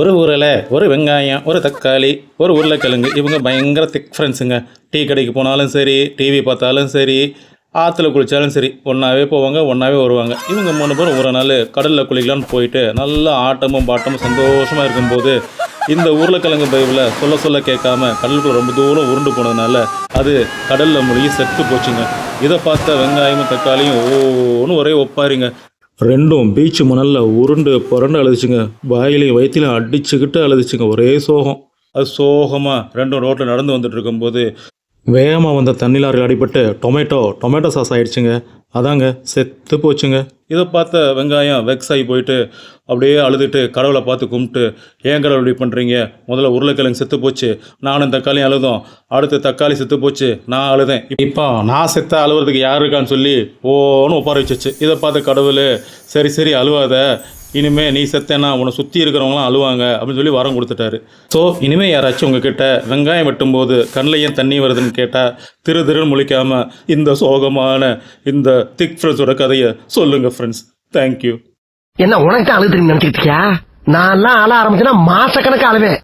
ஒரு ஊரில் ஒரு வெங்காயம் ஒரு தக்காளி ஒரு உருளைக்கிழங்கு இவங்க பயங்கர திக் ஃப்ரெண்ட்ஸுங்க டீ கடைக்கு போனாலும் சரி டிவி பார்த்தாலும் சரி ஆற்றுல குளித்தாலும் சரி ஒன்றாவே போவாங்க ஒன்றாவே வருவாங்க. இவங்க மூணு பேரும் ஒரு நாள் கடலில் குளிக்கலான்னு போயிட்டு நல்லா ஆட்டமும் பாட்டமும் சந்தோஷமாக இருக்கும்போது இந்த உருளைக்கிழங்கு பைபில் சொல்ல சொல்ல கேட்காம கடலுக்குள்ள ரொம்ப தூரம் உருண்டு போனதுனால அது கடலில் மூழ்கி செத்து போச்சுங்க. இதை பார்த்த வெங்காயமும் தக்காளியும் ஓன்னு ஒரே ஒப்பாரிங்க. ரெண்டும் பீச் மணலில் உருண்டு புரண்டு அழுதுச்சுங்க. வாயிலையும் வயிற்றிலையும் அடிச்சுக்கிட்டு அழுதுச்சுங்க. ஒரே சோகம். அது சோகமாக ரெண்டும் ரோட்டில் நடந்து வந்துட்டு இருக்கும்போது வேகமாக வந்த தண்ணி அடிபட்டு டொமேட்டோ டொமேட்டோ சாஸ் ஆகிடுச்சுங்க அதாங்க செத்து போச்சுங்க. இதை பார்த்த வெங்காயம் வெக்ஸ் ஆகி போயிட்டு அப்படியே அழுதுட்டு கடவுளை பார்த்து கும்பிட்டு ஏன் கடவுள் இப்படி பண்ணுறீங்க முதல்ல உருளைக்கிழங்கு செத்து போச்சு. நானும் தக்காளியும் அழுதோம். அடுத்து தக்காளி செத்து போச்சு. நான் அழுதேன். இப்போ நான் செத்த அழுவுறதுக்கு யார் இருக்கான்னு சொல்லி ஓன்னு உப்பார வச்சிச்சு. இதை பார்த்த கடவுள் சரி சரி அழுவாத. இனிமே நீ செத்தேன்னா உன்னை சுற்றி இருக்கிறவங்களாம் அழுவாங்க அப்படின்னு சொல்லி வரம் கொடுத்துட்டாரு. ஸோ இனிமே யாராச்சும் உங்ககிட்ட வெங்காயம் வெட்டும்போது கண்ணிலையும் தண்ணி வருதுன்னு கேட்டால் திரு திருன்னு முழிக்காம இந்த சோகமான இந்த திக் ஃப்ரெண்ட்ஸோட கதையை சொல்லுங்க ஃப்ரெண்ட்ஸ் தேங்க்யூ என்ன உனக்கு அழுது நினைச்சிட்டு நான் எல்லாம் அழ ஆரம்பிச்சுன்னா மாசக்கணக்கு அழுவேன்.